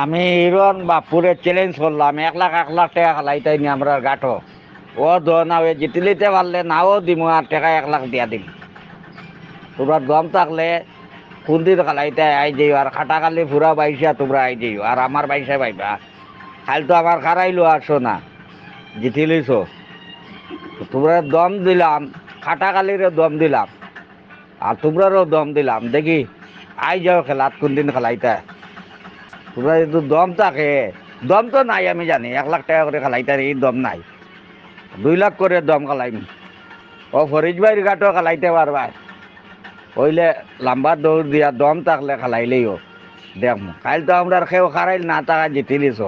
আমি ইরন বাপুরে চ্যালেঞ্জ করলাম, এক লাখ এক লাখ টাকা খালাইতাই নি আমরা গাঠো। ও না, ওই জিতিলিতে পারলে নাও দিমু, আর টাকা এক লাখ দিয়া দিম। তোমরা দম থাকলে কোনদিন খালাইতে আই যাইও আর খাটাকালি ফুরা বাইসা তোমরা আই যাইও আর আমার বাইসা পাইবা। খাল তো আমার খারাইলো আসো না জিতিলিছো। তোমরা দম দিলাম খাটাকালিরে দম দিলাম, আর তোমরারও দম দিলাম, দেখি, আই যাও খেলাত কোনদিন খেলাইতে তোমরা যদি দম থাকে, দম তো নাই, আমি জানি। এক লাখ টাকা করে খেলাইতে এই দম নাই। দুই লাখ করে দম খেলাইম ও ফরিজ ভাইয়ের ঘাটও খালাইতে পারবা হইলে লম্বা দৌড় দিয়া দম থাকলে খেলাইলেইও দেখম কাল তো আমরা খেয়েও খারাইল না টাকা জিতিলিস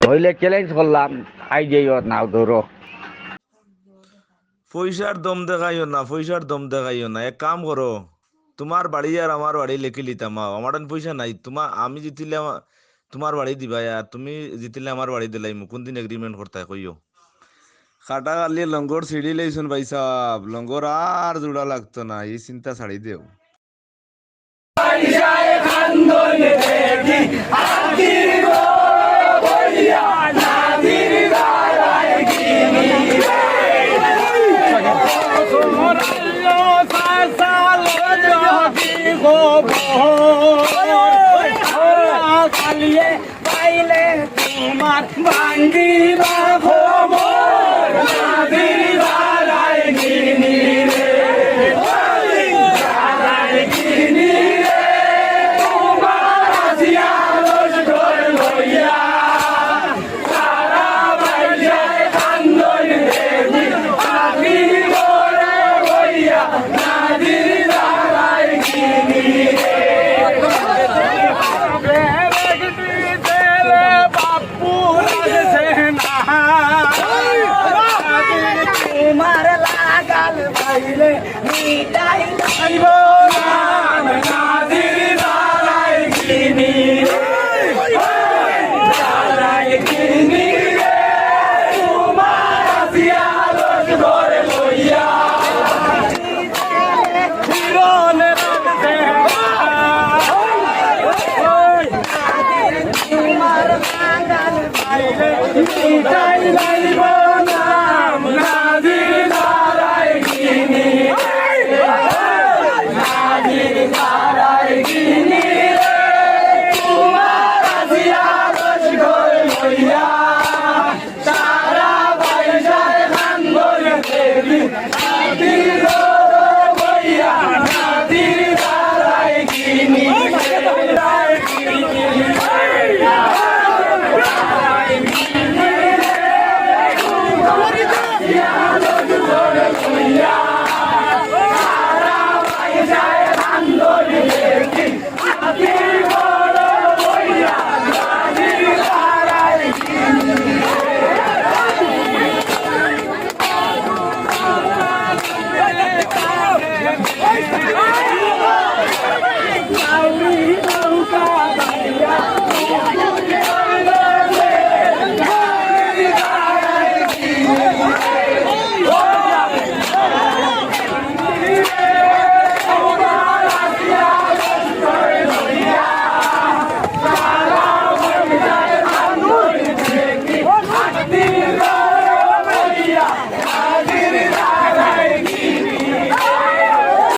হইলে চ্যালেঞ্জ করলাম আই যাইও, নাও দৌড়ো পয়সার দম দেখাইও না পয়সার দম দেখাইও না। এক কাম করো। তোমার বাড়ি আর আমার বাড়ি লেখি লিতাম। আমার পয়সা নাই তোমার আমি জিতিলে তোমার বাড়ি দিবা আর তুমি জিতিলে আমার বাড়ি দিলাই কোন দিন এগ্রিমেন্ট করতে কইও খাটা গালি লঙ্গর সিঁড়ি লইছুন ভাই সাহ লঙ্গর আর জোড়া লাগতো না, এই চিন্তা ছাড়ি দেও love. তোমার লাগাল বাইরে মিটাই নাইব নাম নাদির দালাই কিনি দালাই কিনি